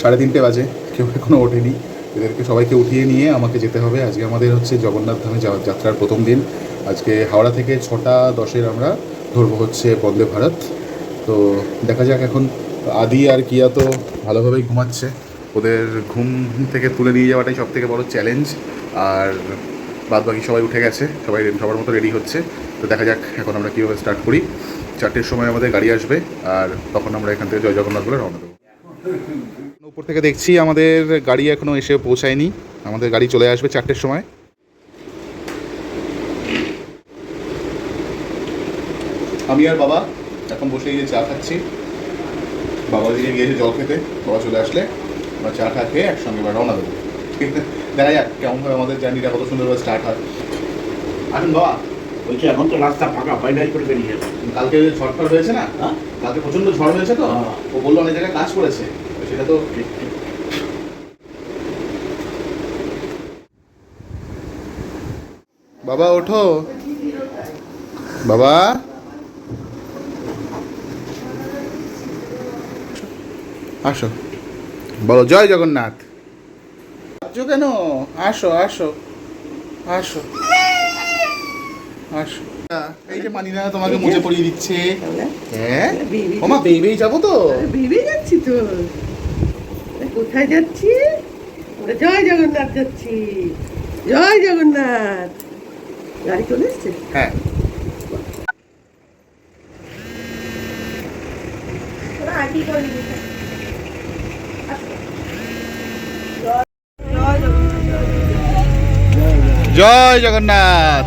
সাড়ে তিনটে বাজে। কেউ এখনও ওঠেনি। এদেরকে সবাইকে উঠিয়ে নিয়ে আমাকে যেতে হবে। আজকে আমাদের হচ্ছে জগন্নাথ ধামে যাওয়ার যাত্রার প্রথম দিন। আজকে হাওড়া থেকে ছটা দশের আমরা ধরবো হচ্ছে বন্দে ভারত। তো দেখা যাক এখন আদি আর কিয়া তো ভালোভাবেই ঘুমাচ্ছে। ওদের ঘুম থেকে তুলে নিয়ে যাওয়াটাই সব থেকে বড় চ্যালেঞ্জ আর বাদ বাকি সবাই উঠে গেছে। সবাই সবার মতো রেডি হচ্ছে। তো দেখা যাক এখন আমরা কীভাবে স্টার্ট করি। চারটের সময় আমাদের গাড়ি আসবে। আর তখন আমরা এখান থেকে জয় জগন্নাথ বলে রওনা দেবো। উপর থেকে দেখছি, আমাদের গাড়ি এখনও এসে পৌঁছায়নি। আমাদের গাড়ি চলে আসবে চারটের সময়। আমি আর বাবা এখন বসে গিয়ে চা খাচ্ছি। বাবা দিকে গিয়েছে জল খেতে, বাবা চলে আসলে। আমরা চা টা খেয়ে একসঙ্গে এবার রওনা দেবো। দেখা যাক কেমন কেমনভাবে আমাদের জার্নিটা কত সুন্দরভাবে স্টার্ট হয়। আসুন বাবা। বলছি এখন তো রাস্তা ফাঁকা বাইরে করে বেরিয়ে যাবে। কালকে ঝড় হয়েছে না হ্যাঁ? কালকে প্রচণ্ড ঝড় হয়েছে তো হ্যাঁ। ও বলল অনেক জায়গায় কাজ করেছে সেটা তো বাবা ওঠো। বাবা। আসো। বলো জয় জগন্নাথ। কেন? আসো আসো। আসো। এই যে মানিনা তোমাকে মুছে পড়িয়ে দিচ্ছে। হ্যাঁ? ওমা বেবেই যাব তো। যাচ্ছি তো। কোথায় যাচ্ছি? আমরা জয় জগন্নাথ যাচ্ছি। জয় জগন্নাথ। গাড়ি চলে এসছে? হ্যাঁ। জয় জগন্নাথ।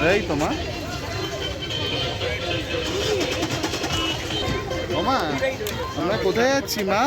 মা। তোমা মা আমরা কোথায় যাচ্ছি মা?